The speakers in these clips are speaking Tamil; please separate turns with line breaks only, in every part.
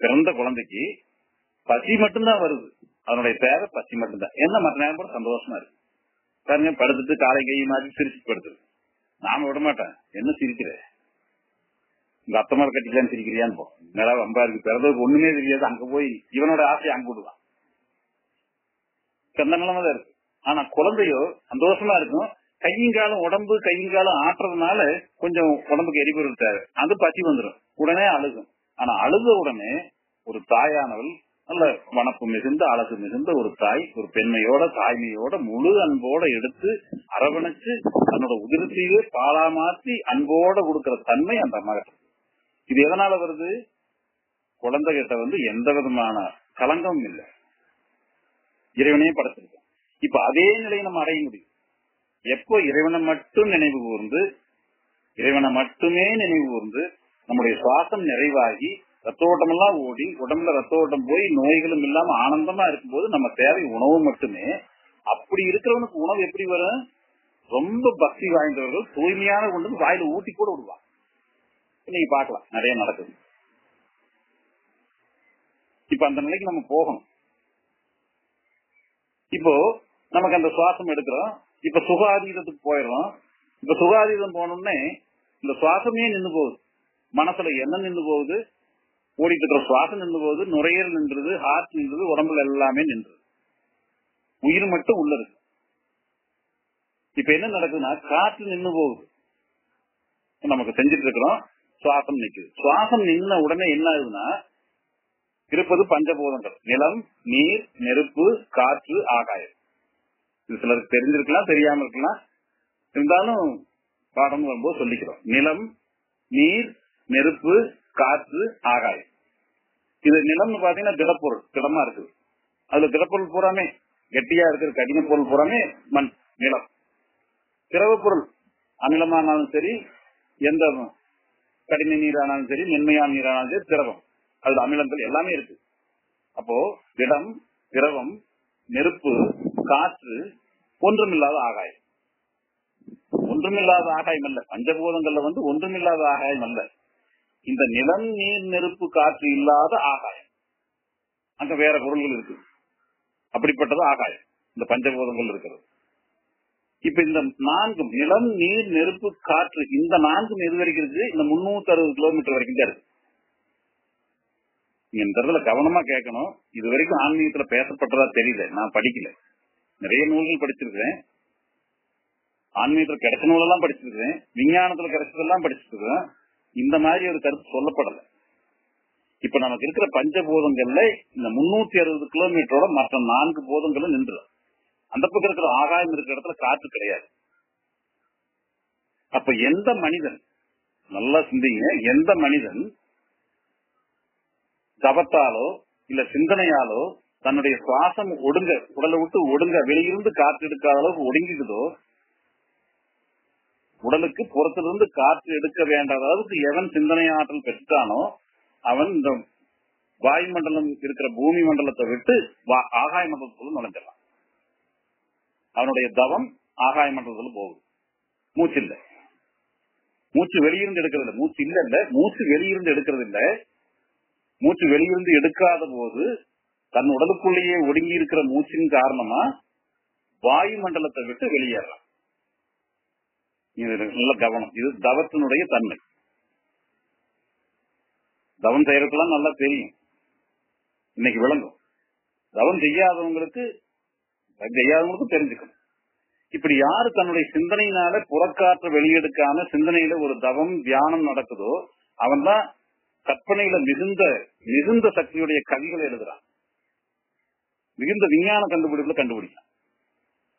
பிறந்த குழந்தைக்கு பசி மட்டும்தான் வருது. அதனுடைய தேவை பசி மட்டும்தான். என்ன மற்ற நேரம் கூட சந்தோஷமா இருக்கு. பாருங்க படுத்துட்டு காலை கை மாதிரி சிரிச்சு படுத்துரு. நாம விட மாட்டேன் என்ன சிரிக்கிற? உங்க அத்தமார் கட்டிக்கலான்னு சிரிக்கிறியான்னு போ. நிலா ரொம்ப இருக்கு. பிறந்ததுக்கு ஒண்ணுமே தெரியாது. அங்க போய் இவனோட ஆசையை அங்க விடுவான். அந்த நிலமா தான் இருக்கு. ஆனா குழந்தையோ சந்தோஷமா இருக்கும். கையங்காலம் உடம்பு கையங்காலம் ஆட்டுறதுனால கொஞ்சம் உடம்புக்கு எரிபொருள் தேவை. அது பசி வந்துடும் உடனே அழுகும். ஆனா அழுத உடனே ஒரு தாயானவள் நல்ல வனப்பு மிகுந்த அழகு மிகுந்த ஒரு தாய் ஒரு பெண்மையோட தாய்மையோட முழு அன்போட எடுத்து அரவணைச்சு தன்னோட உதிரத்தையே பாலா மாத்தி அன்போட கொடுக்கிற தன்மை அந்த அம்மாகிட்ட இது எதனால வருது? குழந்தை கிட்ட வந்து எந்த விதமான கலங்கமும் இல்லை. இறைவனையும் படைச்சிருக்கோம் இப்ப அதே நிலையை நம்ம அடைய முடியும். எப்போ இறைவனை மட்டும் நினைவு கூர்ந்து இறைவனை மட்டுமே நினைவு கூர்ந்து நம்முடைய சுவாசம் நிறைவாகி ரத்த ஓட்டம் எல்லாம் ஓடி உடம்புல ரத்த ஓட்டம் போய் நோய்களும் இல்லாம ஆனந்தமா இருக்கும்போது நம்ம தேவை உணவு மட்டுமே. அப்படி இருக்கிறவனுக்கு உணவு எப்படி வரும்? ரொம்ப பக்தி வாய்ந்தவர்கள் தூய்மையான கொண்டு வாயில ஊட்டி கூட விடுவாங்க. நீங்க பாக்கலாம் நிறைய நடக்குது. இப்ப அந்த நிலைக்கு நம்ம போகணும். இப்போ நமக்கு அந்த சுவாசம் எடுக்கிறோம். இப்ப சுகாதீதத்துக்கு போயிடுறோம். இப்ப சுகாதீதம் போனோடனே இந்த சுவாசமே நின்று போகுது. மனசுல என்ன நின்று போகுது? ஓடிட்டு இருக்கிற சுவாசம் நின்று போகுது நுரையீரல் நின்றது ஹார்ட் நின்றது உடம்புல எல்லாமே நின்றது. உயிர் மட்டும் உள்ள இருக்கு. இப்ப என்ன நடக்குதுன்னா காற்று நின்று போகுது. நமக்கு செஞ்சுட்டு இருக்கிறோம் சுவாசம் நிக்குது. சுவாசம் நின்ன உடனே என்ன ஆகுதுன்னா இருப்பது பஞ்சபூதங்கள். நிலம் நீர் நெருப்பு காற்று ஆகாயம். இது சிலருக்கு தெரிஞ்சிருக்கலாம் தெரியாம இருக்கலாம். இருந்தாலும் பாடம் வரும்போது சொல்லிக்கிறோம். நிலம் நீர் நெருப்பு காற்று ஆகாயம். இது நிலம்னு பாத்தீங்கன்னா திடப்பொருள் திடமா இருக்குது. அதுல திடப்பொருள் பூராமே கெட்டியா இருக்கிற கடின பொருள் பூராமே மண் நிலம். திரவ பொருள் அமிலமானாலும் சரி எந்த கடின நீரானாலும் சரி மென்மையான நீரானாலும் சரி திரவம். அதுல அமிலங்கள் எல்லாமே இருக்கு. அப்போ திடம் திரவம் நெருப்பு காற்று ஒன்றுமில்லாத ஆகாயம். ஒன்றுமில்லாத ஆகாயம் அல்ல. பஞ்சபூதங்கள்ல வந்து ஒன்றுமில்லாத ஆகாயம் அல்ல. இந்த நிலம் நீர் நெருப்பு காற்று இல்லாத ஆகாயம். அங்க வேற பொருள்கள் இருக்கு. அப்படிப்பட்டது ஆகாயம். இந்த பஞ்சபூதங்கள் இருக்கிறது. இப்ப இந்த நான்கு நிலம் நீர் நெருப்பு காற்று இந்த நான்கும் எது வரைக்கும் இருக்கு இந்த முன்னூத்தி அறுபது கிலோமீட்டர் வரைக்கும் தான் இருக்கு இந்த இடத்துல கவனமா கேட்கணும். இது வரைக்கும் ஆன்மீகத்துல பேசப்பட்டதா தெரியல. நான் படிக்கல. நிறைய நூல்கள் படிச்சிருக்கிறேன். ஆன்மீகத்துல கிடைச்ச நூலெல்லாம் படிச்சிருக்கிறேன். விஞ்ஞானத்துல கிடைச்சதெல்லாம் படிச்சிருக்கிறேன். இந்த மாதிரி ஒரு கருத்து சொல்லப்படல. இப்ப நமக்கு இருக்கிற பஞ்சபூதங்கள்ல இந்த முன்னூத்தி அறுபது கிலோமீட்டரோட மற்ற நான்கு போதங்களும் நின்றுடும். அந்த பக்கம் இருக்கிற ஆகாயம் இருக்கிற இடத்துல காற்று கிடையாது. அப்ப எந்த மனிதன் நல்லா சிந்திங்க எந்த மனிதன் தபத்தாலோ இல்ல சிந்தனையாலோ தன்னுடைய சுவாசம் ஒடுங்க உடலை விட்டு ஒடுங்க வெளியிருந்து காற்று எடுக்காத அளவுக்கு ஒடுங்கிக்குதோ உடலுக்கு புறத்திலிருந்து காற்று எடுக்க வேண்டாத அளவுக்கு எவன் சிந்தனை ஆற்றல் பெற்றானோ அவன் இந்த வாயுமண்டலம் இருக்கிற பூமி மண்டலத்தை விட்டு வா- ஆகாய மண்டலத்துக்குள்ள நுழைஞ்சிடலாம். அவனுடைய தவம் ஆகாய மண்டலத்துல போகுது. மூச்சு இல்ல. மூச்சு வெளியிருந்து எடுக்கிறது இல்ல. மூச்சு இல்ல இல்ல. மூச்சு வெளியிருந்து எடுக்கிறது இல்ல. மூச்சு வெளியிருந்து எடுக்காத போது தன் உடலுக்குள்ளேயே ஒடுங்கி இருக்கிற மூச்சின் காரணமா வாயு மண்டலத்தை விட்டு வெளியேறான் நல்ல கவனம். இது தவத்தினுடைய தன்மை. தவம் செய்யறதுக்கெல்லாம் நல்லா தெரியும். இன்னைக்கு விளங்கும். தவம் செய்யாதவங்களுக்கு செய்யாதவங்களுக்கும் தெரிஞ்சுக்கணும். இப்படி யாரு தன்னுடைய சிந்தனையினால புறக்காற்ற வெளியெடுக்காம சிந்தனையில ஒரு தவம் தியானம் நடக்குதோ அவன் தான் கற்பனையில மிகுந்த மிகுந்த சக்தியுடைய கவிகளை எழுதுறான். மிகுந்த விஞ்ஞான கண்டுபிடிப்புல கண்டுபிடிக்கான்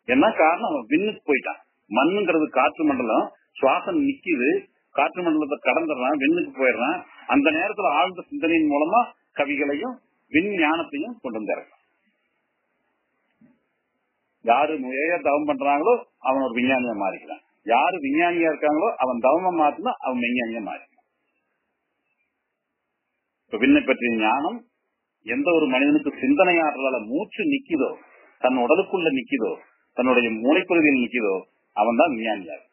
என்ன காரணம்? அவன் விண்ணுக்கு போயிட்டான். மண்ணுங்கிறது காற்று மண்டலம். சுவாசம் நிக்குது. காற்று மண்டலத்தை கடந்துடுறான் விண்ணுக்கு போயிடுறான். அந்த நேரத்துல ஆழ்ந்த சிந்தனையின் மூலமா கவிகளையும் விஞ்ஞானத்தையும் கொண்டு வந்துடுறான் யாரு முறையா தவம் பண்றாங்களோ அவன் ஒரு விஞ்ஞானியா மாறிக்கிறான். யாரு விஞ்ஞானியா இருக்காங்களோ அவன் தவமா மாத்தினா அவன் விஞ்ஞானியா மாறிக்கிறான். இப்ப விண்ணை பற்றிய ஞானம் எந்த ஒரு மனிதனுக்கு சிந்தனை மூச்சு நிக்குதோ தன் உடலுக்குள்ள நிக்குதோ தன்னுடைய மூளைப்பகுதியில் நிக்குதோ அவன் தான் விஞ்ஞானியாக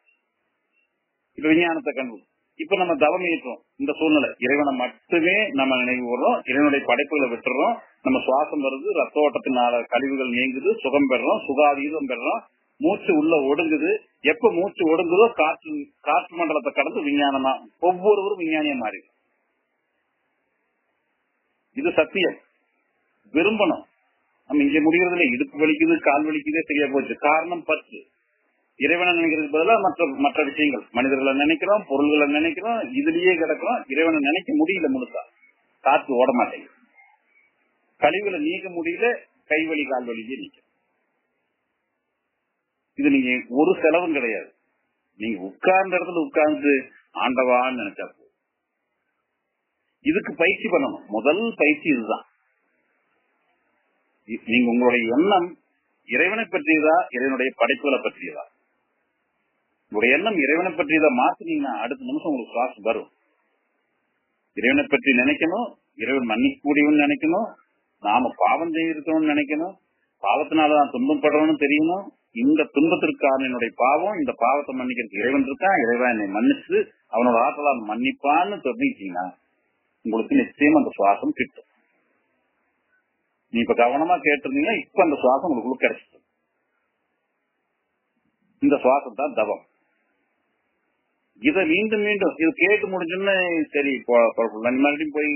இப்ப விஞ்ஞானத்தை கண்டு இப்ப நம்ம தவம் ஏற்றோம். இந்த சூழ்நிலை. இறைவனை மட்டுமே நம்ம நினைவு கூறோம். இறைவனுடைய படைப்புகளை விட்டுறோம். நம்ம சுவாசம் வருது ரத்த ஓட்டத்தினால கழிவுகள் நீங்குது சுகம் பெறுறோம் சுகாதீதம் பெறுறோம் மூச்சு உள்ள ஒடுங்குது. எப்ப மூச்சு ஒடுங்குதோ காற்று காற்று மண்டலத்தை கடந்து விஞ்ஞானமா ஒவ்வொருவரும் விஞ்ஞானியா மாறி இது சத்தியம். விரும்பணும். நம்ம இங்க முடிகிறதுல இடுப்பு வலிக்குது கால் வலிக்குதே சரியா போச்சு. காரணம் பற்று. இறைவனை நினைக்கிறதுக்கு பதிலா மற்ற மற்ற விஷயங்கள். மனிதர்களை நினைக்கிறோம் பொருள்களை நினைக்கிறோம் இதுலயே கிடக்கிறோம் இறைவனை நினைக்க முடியல முழுசா. காத்து ஓட மாட்டேங்குது. கழிவுகளை நீக்க முடியல கை வலி கால் வழியே நிக்கும். இது நீங்க ஒரு செலவும் கிடையாது. நீங்க உட்கார்ந்த இடத்துல உட்கார்ந்து ஆண்டவான்னு நினைச்சா போதும். இதுக்கு பயிற்சி பண்ணணும். முதல் பயிற்சி இதுதான். நீங்க உங்களுடைய எண்ணம் இறைவனை பற்றியதா இறைவனுடைய படைப்புகளை பற்றியதா? உங்களுடைய எண்ணம் இறைவனை பற்றியதா மாத்தினீங்கன்னா அடுத்த நிமிஷம் உங்களுக்கு சுவாசம் வரும். இறைவனை பற்றி நினைக்கணும் இறைவன் மன்னிக்கூடியவன் நினைக்கணும் நாம பாவம் செய்திருக்கணும்னு நினைக்கணும் பாவத்தினாலதான் துன்பப்படுறோம்னு தெரியணும் இந்த துன்பத்திற்கான என்னுடைய பாவம் இந்த பாவத்தை மன்னிக்கிறதுக்கு இறைவன் இருக்கான் இறைவன் என்னை மன்னிச்சு அவனோட ஆற்றலால் மன்னிப்பான்னு தெரிஞ்சுக்கிட்டீங்கன்னா உங்களுக்கு நிச்சயம் அந்த சுவாசம் கிட்டும். நீ இப்ப கவனமா கேட்டிருந்தீங்கன்னா இப்ப அந்த சுவாசம் உங்களுக்கு கிடைச்சிடும். இந்த சுவாசம் தான் தவம். இதை மீண்டும் மீண்டும் இது கேட்டு முடிஞ்சோன்னு சரி புறப்படலாம் மறுபடியும் போய்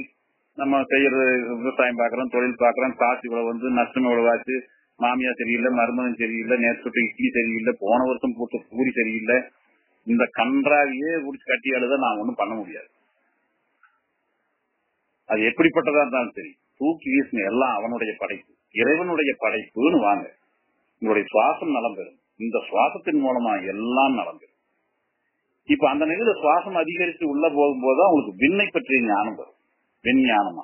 நம்ம செய்யறது விவசாயம் பாக்குறோம் தொழில் பாக்குறோம் காசு இவ்வளவு வந்து நஷ்டம் இவ்வளவு ஆச்சு மாமியா சரியில்லை மருமகன் சரியில்லை நேற்று சுட்ட இட்லி சரியில்லை போன வருஷம் போட்ட பூரி சரியில்லை இந்த கன்றாவியே குடிச்சு கட்டி அழுத நான் ஒண்ணும் பண்ண முடியாது. அது எப்படிப்பட்டதா இருந்தாலும் சரி தூக்கி வீசின எல்லாம் அவனுடைய படைப்பு இறைவனுடைய படைப்புன்னு வாங்க. உங்களுடைய சுவாசம் நலம் பெறும். இந்த சுவாசத்தின் மூலமா எல்லாம் நலம் பெறும். இப்ப அந்த நிலையில சுவாசம் அதிகரித்து உள்ள போகும்போது அவங்களுக்கு விண்ணை பற்றிய ஞானம் வரும். விஞ்ஞானமா.